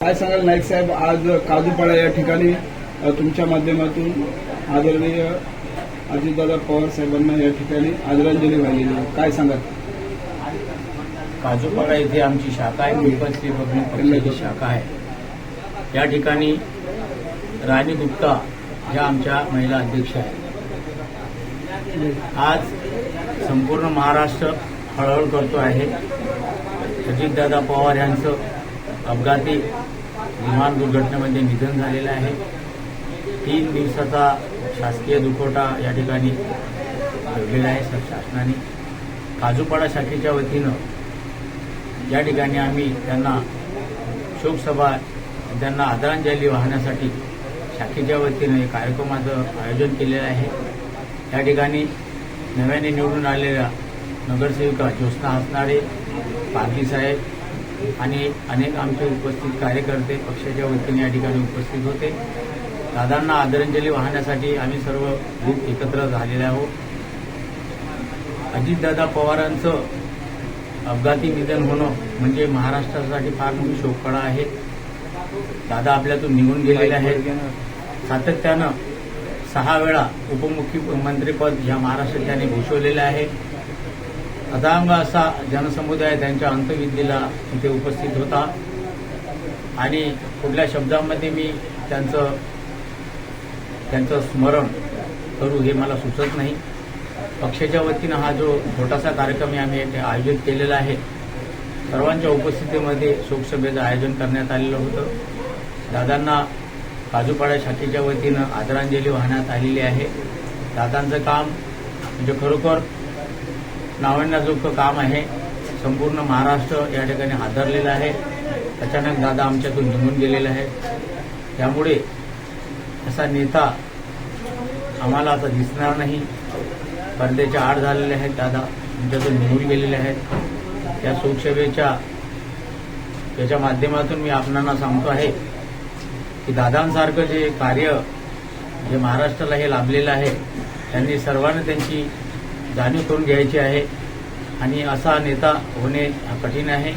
काय सांगाल नाईक साहेब? आज काजूपाडा या ठिकाणी तुमच्या माध्यमातून आदरणीय अजितदादा पवार साहेबांना या ठिकाणी आदरांजली वाहिलेली काय सांगाल? काजूपाडा येथे आमची शाखा आहे. पीपल्स रिपब्लिक पक्षाची शाखा आहे. या ठिकाणी राणी गुप्ता ज्या आमच्या महिला अध्यक्ष आहेत. आज संपूर्ण महाराष्ट्र हळहळ करतो आहे. अजितदादा पवार यांचं अपघाती विमान दुर्घटनेमध्ये निधन झालेलं आहे. तीन दिवसाचा शासकीय दुखवटा या ठिकाणी ठेवलेला आहे शासनाने. काजूपाडा शाखेच्या वतीनं या ठिकाणी आम्ही त्यांना शोकसभा त्यांना आदरांजली वाहण्यासाठी शाखेच्या वतीनं एक कार्यक्रमाचं आयोजन केलेलं आहे. या ठिकाणी नव्याने निवडून आलेल्या नगरसेविका ज्योत्ना हसनाळे पार्टी साहेब आणि अनेक आमचे उपस्थित कार्यकर्ते पक्षाच्या वतीने या ठिकाणी उपस्थित होते. दादांना आदरांजली वाहण्यासाठी आम्ही सर्व ग्रुप एकत्र झालेले आहोत. अजितदादा पवारांचं अपघाती निधन होणं म्हणजे महाराष्ट्रासाठी फार मोठी शोककळा आहे. दादा आपल्यातून निघून गेलेले आहेत. सातत्यानं सहा वेळा उपमुख्यमंत्रीपद या महाराष्ट्रात त्याने भूषवलेलं आहे. अदांग असा जनसमुदाय त्यांच्या अंतविधीला इथे उपस्थित होता. आणि कुठल्या शब्दामध्ये मी त्यांचं त्यांचं स्मरण करू हे मला सुचत नाही. पक्षाच्या वतीनं हा जो छोटासा कार्यक्रम आम्ही आयोजित केलेला आहे. सर्वांच्या उपस्थितीमध्ये शोकसभेचं आयोजन करण्यात आलेलं होतं. दादांना काजूपाडा शाखेच्या वतीनं आदरांजली वाहण्यात आलेली आहे. दादांचं काम म्हणजे खरोखर नावण्याजोगं काम आहे. संपूर्ण महाराष्ट्र या ठिकाणी हादरलेला आहे. अचानक दादा आमच्यातून निघून गेलेले आहे त्यामुळे असा नेता आम्हाला आता दिसणार नाही. पडद्याच्या आड झालेले आहेत दादा. आमच्यातून निघून गेलेले आहेत. या शोकसभेच्या त्याच्या माध्यमातून मी आपणांना सांगतो आहे की दादांसारखं जे कार्य जे महाराष्ट्राला हे लाभलेलं आहे त्यांनी सर्वांनी त्यांची जाणीव करून घ्यायची आहे. आणि असा नेता होणे हा कठीण आहे.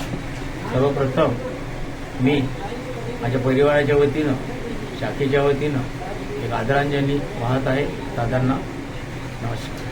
सर्वप्रथम मी माझ्या परिवाराच्या वतीनं शाखेच्या वतीनं एक आदरांजली वाहत आहे. दादांना नमस्कार.